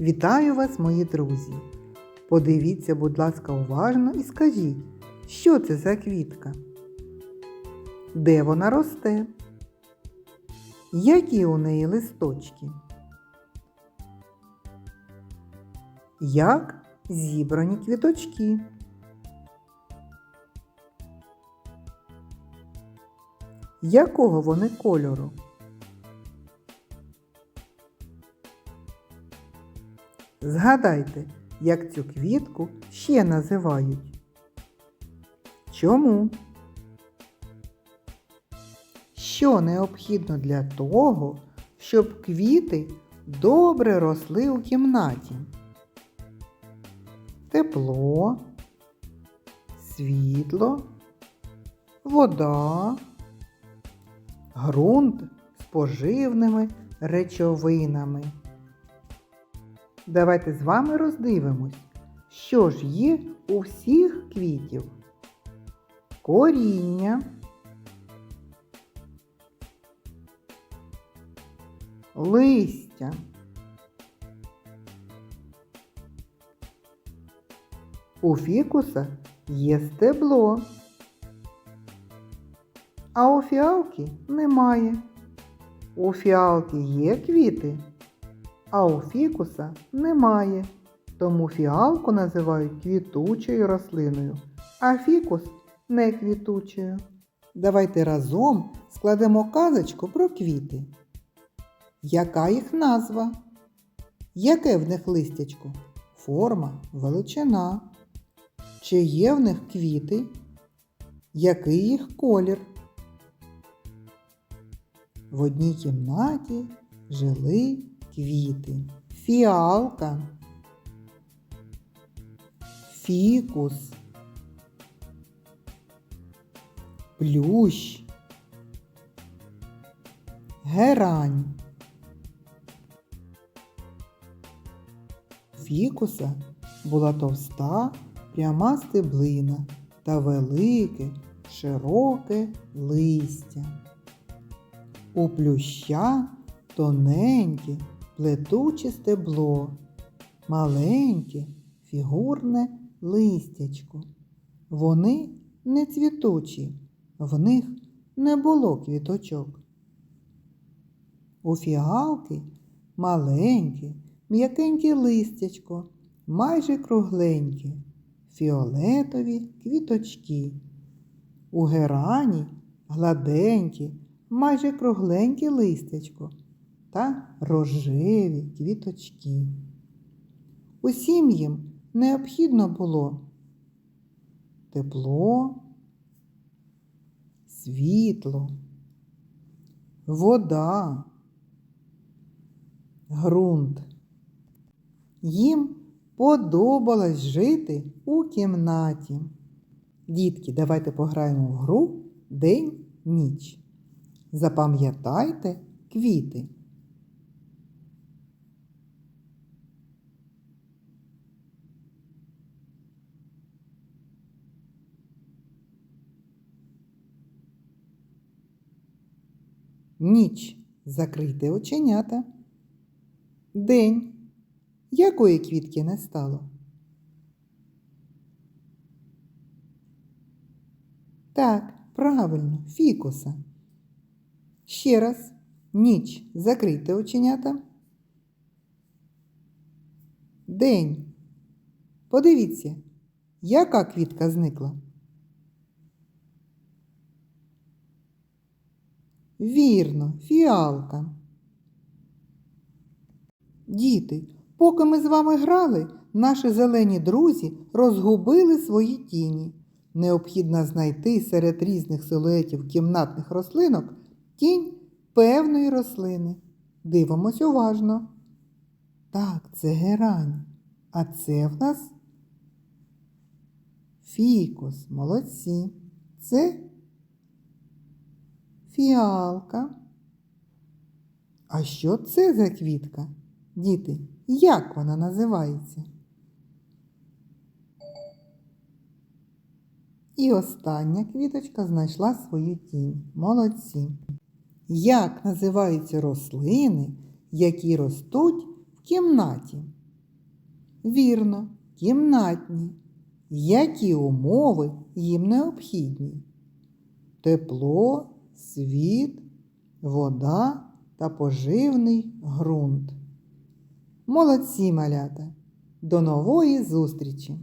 Вітаю вас, мої друзі! Подивіться, будь ласка, уважно і скажіть, що це за квітка? Де вона росте? Які у неї листочки? Як зібрані квіточки? Якого вони кольору? Згадайте, як цю квітку ще називають. Чому? Що необхідно для того, щоб квіти добре росли у кімнаті? Тепло, світло, вода, ґрунт з поживними речовинами. Давайте з вами роздивимось, що ж є у всіх квітів. Коріння, листя, у фікуса є стебло, а у фіалки немає. У фіалки є квіти, а у фікуса немає. Тому фіалку називають квітучою рослиною, а фікус не квітучою. Давайте разом складемо казочку про квіти. Яка їх назва? Яке в них листячко? Форма, величина. Чи є в них квіти? Який їх колір? В одній кімнаті жили квіти. Фіалка, фікус, плющ, герань. Фікуса була товста, пряма стеблина та велике, широке листя. У плюща тоненьке, плетуче стебло, маленьке, фігурне листячко. Вони не цвітучі, в них не було квіточок. У фіалки маленьке, м'якеньке листячко, майже кругленьке, фіолетові квіточки. У герані гладенькі, майже кругленьке листячко та рожеві квіточки. Усім їм необхідно було тепло, світло, вода, ґрунт. Їм подобалось жити у кімнаті. Дітки, давайте пограємо в гру День-ніч. Запам'ятайте квіти. Ніч. Закрийте оченята. День. Якої квітки не стало? Так, правильно, фікуса. Ще раз. Ніч. Закрийте оченята. День. Подивіться, яка квітка зникла? Вірно, фіалка. Діти, поки ми з вами грали, наші зелені друзі розгубили свої тіні. Необхідно знайти серед різних силуетів кімнатних рослинок тінь певної рослини. Дивимось уважно. Так, це герань. А це в нас фікус. Молодці. Це фіалка. А що це за квітка? Діти, як вона називається? І остання квіточка знайшла свою тінь. Молодці. Як називаються рослини, які ростуть в кімнаті? Вірно, кімнатні. Які умови їм необхідні? Тепло, світ, вода та поживний ґрунт. Молодці малята! До нової зустрічі!